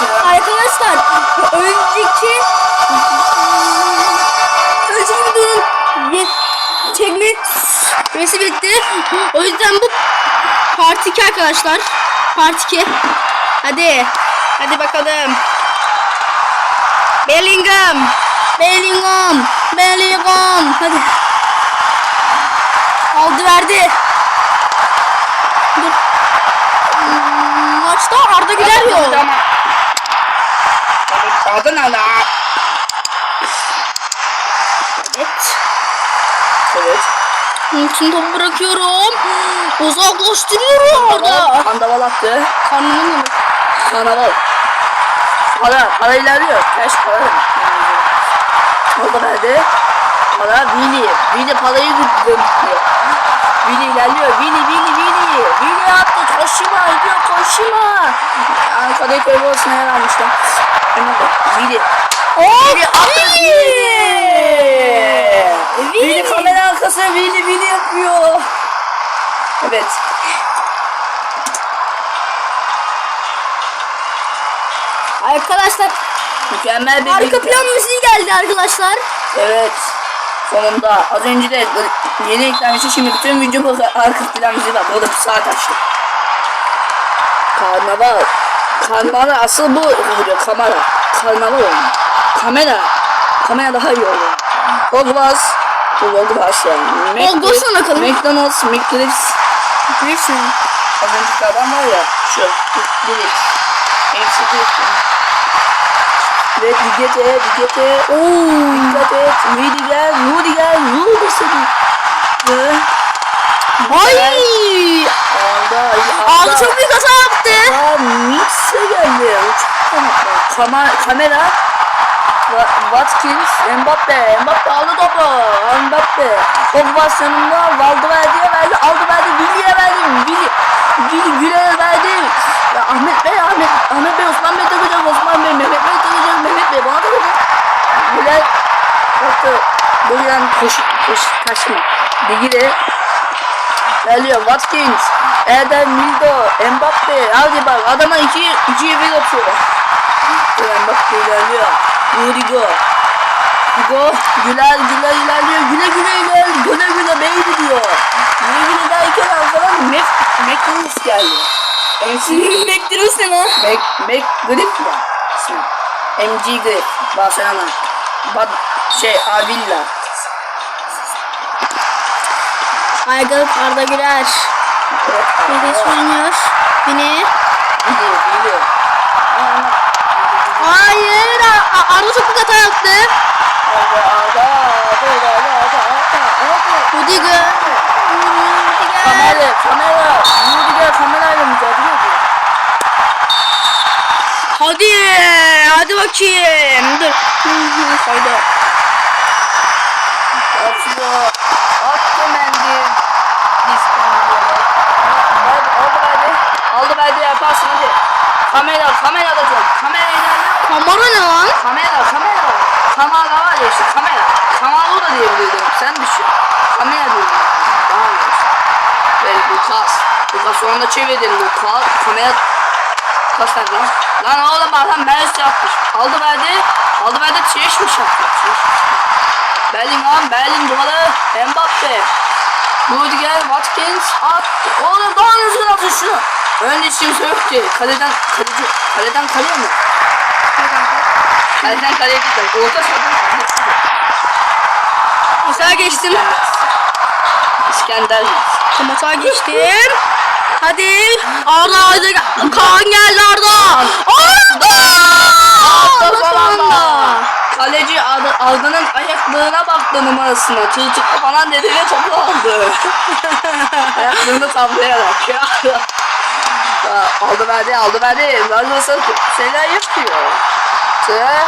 Arkadaşlar önceki önceki videonun çekme süresi bitti. O yüzden bu part 2 arkadaşlar. Part 2. Hadi. Hadi bakalım. Bellingham. Bellingham. Bellingham. Hadi. Aldı verdi. Dur. Hmm, Maçta Arda Güler yok. Adın ala. Evet. Evet. Şimdi topu bırakıyorum. Uzaklaştırıyorum orada. Kandaval attı. Karnımın yanı. Kandaval. Para, para ilerliyor. Cash para demek. Orada verdi. Para Vili. Vili parayı gönderiyor. Vili ilerliyor. Vili, Vili, Vili. Vili attı. Koşuma gidiyor. Koşuma. Arkadaki köy olsun yer almışlar. Bak. Vili. Vili attı. Vili. Vili kamera arkası. Vili, Vili yapıyor. Evet. Arkadaşlar Mükemmel bir arka plan müziği geldi arkadaşlar. Evet. Sonunda az önce de yeni eklenmişti şimdi bütün video arka plan müziği var. Burada bir saat açtım. Karnaval. Karnaval asıl bu oluyor kamera. Karnaval olmuyor. Kamera. Kamera daha iyi oluyor. Hogwarts. Bu Hogwarts yani. Hogwarts'a bakalım. McDonald's, McDonald's. Neyse. Az önceki adam var ya. Şu. Direkt. Hepsi direkt. Ve Digete, Digete. Ooo. Dikkat et. Rudiger, Rudiger, Rudiger. Ve Ay! Arda, Aldı çok büyük hata yaptı. Mix'e geldi. Çok kamera. Wa- Watkins, Mbappe. Mbappe aldı topu. Mbappe. Pogba yanında Valderde'ye verdi. Aldı verdi. Villi'ye verdi. Villi. Villi Güler'e verdi. Ya Ahmet Bey, Ahmet, Ahmet Bey, Osman Bey takacak. Osman Bey, Mehmet Bey takacak. Mehmet Bey bana takacak. Güler baktı. Buradan koş, koş, kaçma. Bilgiyle Geliyor Watkins, Eden Mildo, Mbappe. Hadi bak adama iki, ikiye bir atıyor. Mbappe ilerliyor. Rudigo. Rudigo. Güler güler ilerliyor. Güle güle iler. Güle güle baby diyor. Güle güle derken arkadan Mac, McDonald's geldi. MC Bekliyoruz seni ha. Mac, Mac Grip ismi. MG Grip. Barcelona. Bad, şey Avilla. Aygıt Arda Güler. Birleş oynuyor. Yine. Hayır. Arda çok büyük hata yaptı. Rudiger. Kamera, kamera. Rudiger kamerayla mücadele ediyor. Hadi. Hadi bakayım. Dur. Saydı. Atıyor. Kamera, kamera da çok. Kamera ilerliyor. Kamera ne lan? Kamera, kamera. Kamera var ya işte kamera. Kamera da diyebilirdim. Sen düşün. Kamera diyorum. Daha iyi. Ve Lucas. Lucas şu anda çevirdi. Lucas. Kamera. Lucas nerede lan? Lan oğlum adam Messi yapmış. Aldı verdi. Aldı verdi. Çeşmiş yaptı. Çeşmiş. Bellingham, Berlin duvarı, Mbappe. Rudiger, Watkins, at. Oğlum daha hızlı atın şunu. Önce kimse yok ki. Kaleden, kaleci, kaleden kaleye mi? Kaleden kaleye gitti. Orta sahadan kalesi de. Mesela geçtim. İskender. Kamata geçtim. Hadi. Arda Arda. Kaan geldi Arda. Arda. Arda falan. Kaleci Arda, Arda'nın ayaklığına baktı numarasına. Tırtıklı falan dedi ve topu aldı. Ayaklığını sallayarak. Ya. Aa, aldı verdi aldı verdi. Nasıl şeyler yapıyor. Sıra.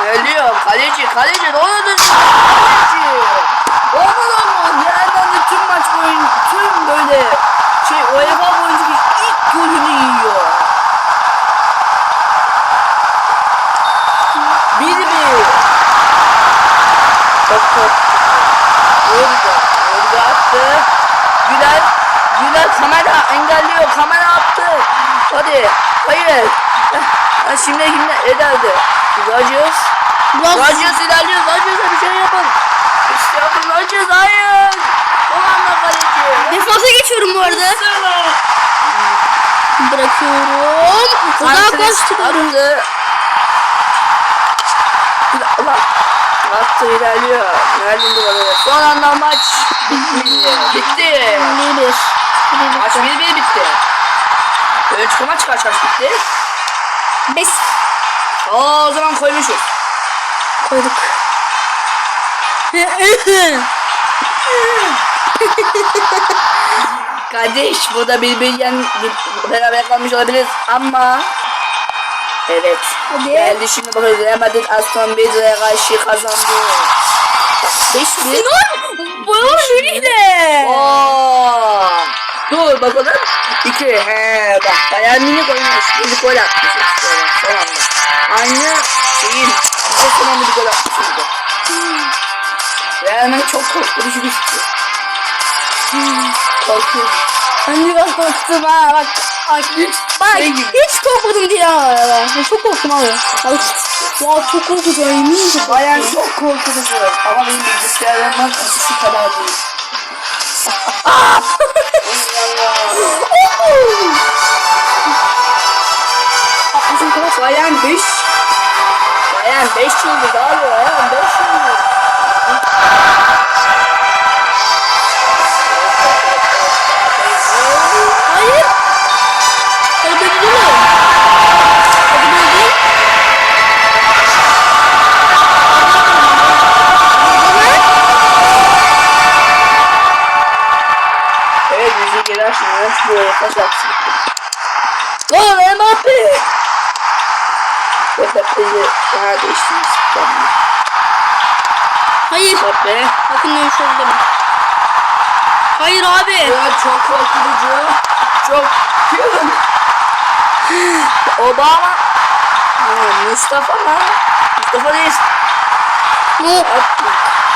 Ölüyor. Kaleci kaleci doğru düzgün. Kaleci. Olmadan mı? Yerden de tüm maç boyunca tüm böyle şey UEFA boyunca ilk golünü yiyor. Bir bir. Çok çok. Vurdu. Vurdu attı. Güler. Güler kamera engelliyor. Kamera attı. Hadi. Hayır. Ha, şimdi şimdi ederdi. Rodgers. Biraz Rodgers ilerliyor. Rodgers'a bir şey yapın. İşte yapın Rodgers hayır. Ulan kaleci. defansa geçiyorum bu arada. Bırakıyorum. Uzaklaştırıyorum. Attı. Ulan. Attı ilerliyor. Nerede duvarı? Son anda maç bitti. Bitti. 1 Maç 1-1 bitti. Böyle çıkma maç kaç kaç bitti? 5 Oo, o zaman koymuşuz. koyduk. Kardeş burada birbirinden beraber kalmış olabiliriz ama Evet. Hadi. Geldi şimdi bakıyoruz. Real Madrid Aston Villa'ya karşı kazandı. 5 1 Sinan bayağı nerede? Oo. Dur bakalım. 2 he bak Bayern Münih oynamış. Bir gol atmış. Son anda. Aynı şeyin. Bize son anda bir gol atmış. Real Madrid çok korkutucu bir şey. Korkuyor. Ben biraz korktum ha bak. Bak, bak hiç korkmadım diye ha. Ben çok korktum abi. Bak, ya çok korkutucu eminim ki. Bayern çok korkutucu. Ama benim bilgisayarımdan ısısı kadar değil. Kadar Bayern 5. Bayern 5 yıldız abi. Bayern 5 yıldız. Gol Mbappe. Mbappe'yi daha değiştirmiş. Hayır. Mbappe. Bakın şöyle deme. Hayır abi. Evet çok korkutucu. Çok. Obama. Ha, Mustafa mı? Mustafa değil. Attı.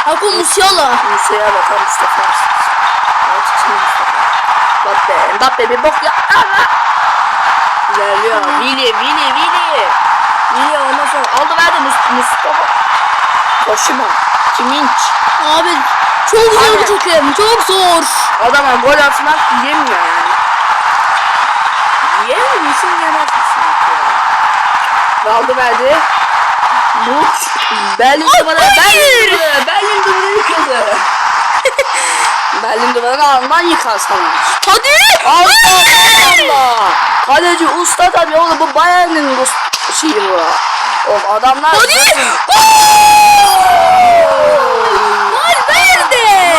Ako Musiala. Musa'ya bakan Mustafa. Mbappe. Mbappe bir bok ya. İlerliyor. Vili, Vili, Vili. Vili ondan sonra aldı verdi Mus- Mustafa. Koşuma. Kiminç. Abi çok zor bir takım. Çok zor. Adama gol atmak yemiyor yani. Yemez misin? Aldı verdi. Bu Berlin duvarı, Berlin duvarı, Berlin duvarı yıkıldı. Berlin duvarını Alman yıkar sana. Hadi. Allah Allah. Kaleci usta tabii oğlum bu Bayern'in bu şeyi bu. Of adamlar Hadi. Gol verdi.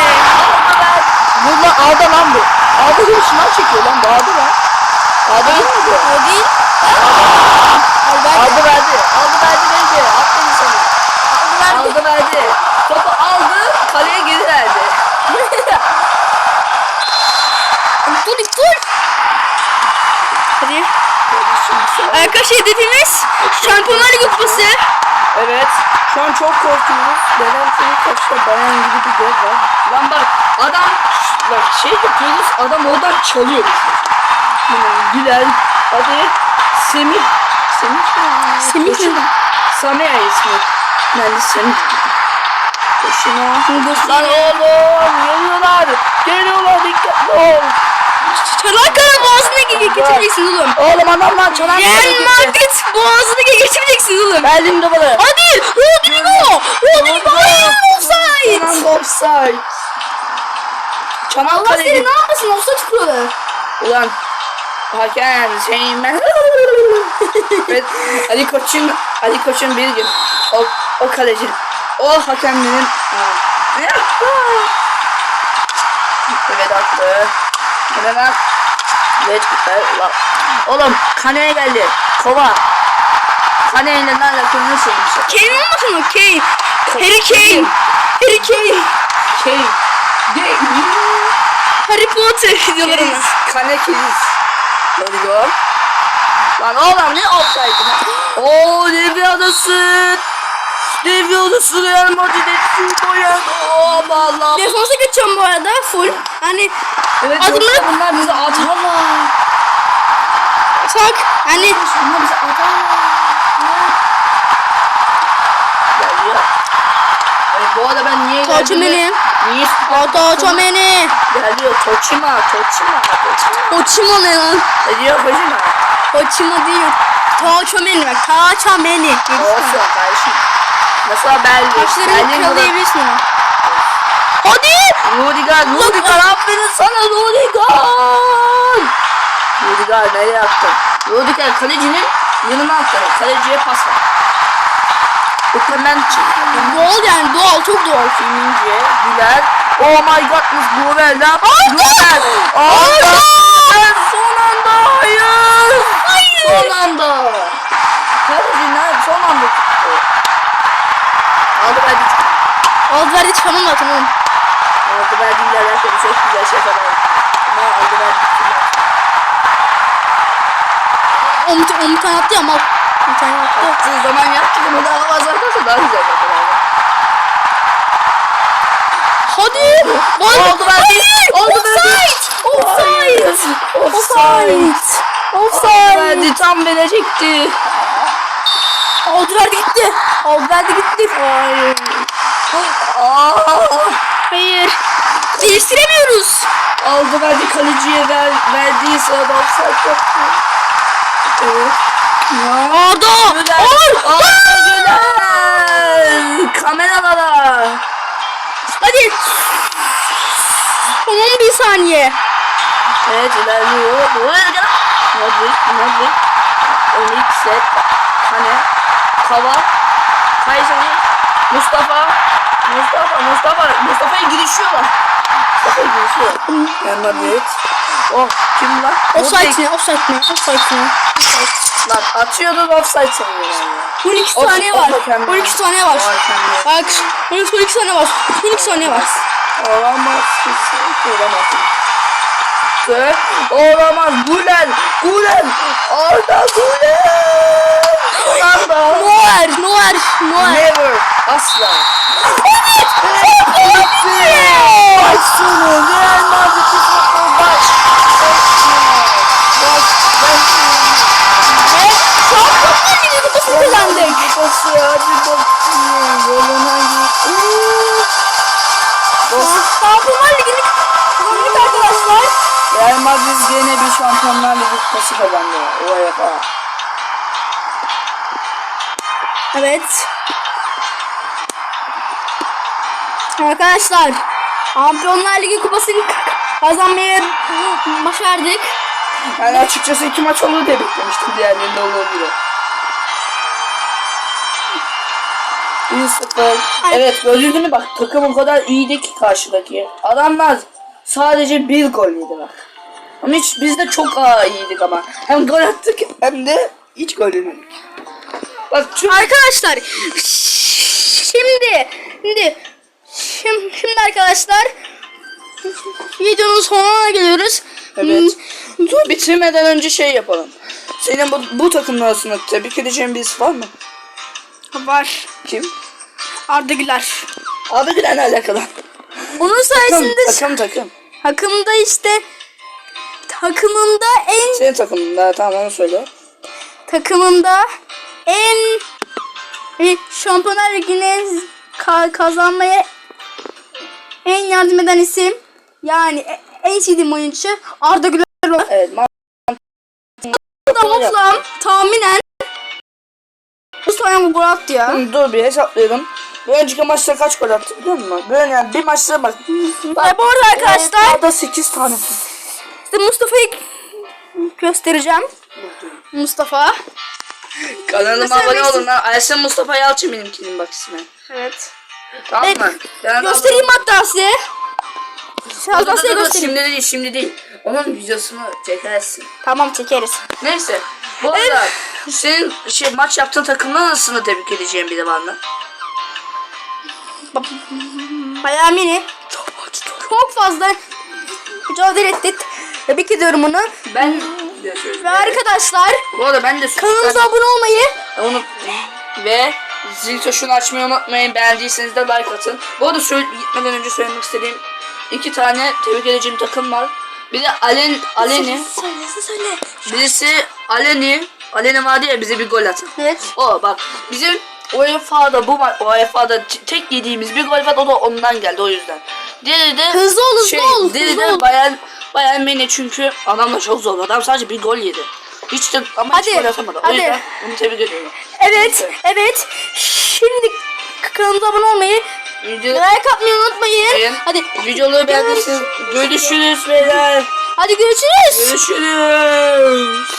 Bunlar Arda lan bu. Arda gibi şınav çekiyor lan bu Arda lan. Bu? O değil. Al ver. Aldı verdi. Aldı verdi verdi. Aferin sana. Aldı verdi. Topu aldı. Kaleye geri verdi. Dur dur. Hadi. Arkadaşlar hedefimiz Şampiyonlar Ligi kupası. Evet. Şu an çok korkuyoruz. Neden senin karşıda bayan gibi bir göz var. Lan bak adam bak şey yapıyoruz adam oradan çalıyor. Güler. Hadi. Semih. Semih mi? Semih Koşun. Samiha ismi. Ben de Semih. Koşuna. Dur. Lan oğlum geliyorlar. Geliyorlar dikkatli ol. Çanakkale boğazını ge- geçireceksin oğlum. Oğlum adamlar çalan Real Madrid boğazını ge- geçireceksin oğlum. Berlin duvarı. Hadi Rodrigo. Rodrigo offside. Offside. Offside. Allah Çanakkale seni ne yapmasın offside tutuyorlar. Ulan hakem şeyim ben. evet, Ali Koç'un Ali Koç'un bir gün o, o kaleci. O hakemlerin evet attı hemen evet güzel. Ulan. Oğlum Kane'ye geldi. Kova. Kane'yle ne alakalı nasıl şey Kane olmasın o Kane. Harry Kane. Harry Kane. de Harry Potter diyorlar ona. Keriz. Kane go. Lan oğlum ne offside lan? Oo Levi adası. Levi adası Real Madrid'e şu boyadı. Oh Allah. Defansa geçeceğim bu arada full. Hani Evet yoksa bunlar bizi atarlar. atak. Yani Şuna bize atar. Geliyor. Evet, bu arada ben niye Toçu geldiğimi- beni. Niye Oto çomeni. Geliyor. Toçima. Toçima. Toçima. Oçimo ne lan? Geliyor Toçima. Oçimo değil. Toçomeni bak. Toçomeni. Olsun kardeşim. Mesela Berlin. Taşlarını kiralayabilirsin onu. Hadi. Rudiger, Rudiger aferin sana Rudiger. Rudiger nereye attın? Rudiger kalecinin yanına attı. Kaleciye pas ver. Bu hemen çıktı. Doğal yani doğal çok doğal. Kimince, Güler. Oh my god, Miss ne yaptı? Güler. Arda. Son anda, hayır. Hayır. Son anda. Kaleci nerede? Son anda tuttu. Aldı verdi çıktı. Aldı verdi çıkamam zaten oğlum. Aldı verdiğiyle alakalı çok güzel şeyler var. Ama aldı verdi çıktı. O bir tane- o bir tane attı ya mal. Bir tane zaman yaptı ama daha fazla atarsa daha güzel yapar. Hadi. Gol. Oldu verdi. Oldu verdi. Offside. Offside. Offside. Oldu Offside. Tam verecekti. Aldı verdi gitti. Aldı verdi gitti. Hayır. Hayır. Değiştiremiyoruz. Aldı verdi kaleciye ver, verdiği sırada offside yaptı. Evet. Ya. Arda. Güler. Or. Arda Güler. Kameralara. Hadi. Son 11 saniye. Evet ilerliyor. Modric, Modric. Onik, Set, Kane, Kava, Kayseri, Mustafa, Mustafa, Mustafa, Mustafa'ya girişiyorlar. Mustafa'ya girişiyorlar. Yani Madrid. Oh, kim lan? Offside ne? Offside ne? Offside ne? Lan atıyordun offside sanıyorlar ya. 12 O- saniye var. hakem ya. 12 saniye var. Bak 12 12 saniye var. 12 saniye var. Olamaz. Olamaz. Olamaz. Güler. Güler. Arda Güler. Arda. Noer, Noer, Noer. Never. Asla. Maç sonu. Real Madrid'i futbol maç. Maç. Ve Şampiyonlar Ligi kupası kazandık. Kupası hadi bakayım. Yoluna git. Şampiyonlar Ligi'ni kazandık arkadaşlar. Real Madrid yine bir şampiyonlar ligi kupası kazandı. UEFA. Evet. Arkadaşlar Şampiyonlar Ligi kupasını kazanmayı başardık. Yani açıkçası iki maç olur diye beklemiştim. Diğerlerinde olur diye. 1-0. Evet gördünüz mü bak takım o kadar iyiydi ki karşıdaki. Adamlar sadece bir gol yedi bak. Ama hiç biz de çok aa, iyiydik ama. Hem gol attık hem de hiç gol yemedik. Bak şu Arkadaşlar şimdi şimdi şimdi, şimdi arkadaşlar videonun sonuna geliyoruz. Evet. Dur bitirmeden önce şey yapalım. Senin bu, bu takımın arasında tebrik edeceğin birisi var mı? Hmm, Var. Kim? Arda Güler. Adı Gülen'le alakalı. Onun Takım, sayesinde takım takım. takımda işte takımında en Senin takımında tamam onu söyle. takımında en e, Şampiyonlar Ligi'ne ka- kazanmaya en yardım eden isim yani e- en sevdiğim oyuncu Arda Güler. Evet. ma- Toplam tahminen bu tane gol attı ya. Hı, Dur bir hesaplayalım. Bir önceki maçta kaç gol attı biliyor musun? Böyle yani bir maçta bak. Ve bu arada arkadaşlar Daha 8 tane. size Mustafa'yı göstereceğim. Mustafa. Kanalıma abone olun lan. Ayşen Mustafa Yalçın benimkinin bak ismi. Evet. Tamam Evet, mı? Yani Göstereyim hatta size. Dur, dur, dur, dur, göstereyim. Şimdi değil şimdi değil. Onun videosunu çekersin. Tamam çekeriz. Neyse. Bu arada senin şey maç yaptığın takımlar arasında tebrik edeceğim biri var mı? Bayağı mini. Çok, çok fazla mücadele ettik. Tebrik ediyorum onu. Ben de söyleyeyim. Ve arkadaşlar Bu arada ben de kanalımıza abone olmayı Unut ve zil tuşunu açmayı unutmayın. Beğendiyseniz de like atın. Bu arada söyle, gitmeden önce söylemek istediğim iki tane tebrik edeceğim takım var. Bir de Alen, Aleni. Söyle söyle. Birisi Aleni. Aleni vardı ya bize bir gol atan. Evet. O bak bizim UEFA'da bu UEFA'da tek yediğimiz bir gol var o da ondan geldi o yüzden. Diğeri de Hızlı ol, hızlı şey, ol, diğeri de ol. Bayern, Bayern Münih çünkü adam da çok zor. Adam sadece bir gol yedi. Hiç de ama Hadi, hiç gol atamadı. O hadi. yüzden onu tebrik ediyorum. Evet, evet. Şimdi kanalımıza abone olmayı, Video, like atmayı unutmayın. Beğen. Hadi, videoları beğendiyseniz görüşürüz beyler. hadi görüşürüz. Görüşürüz.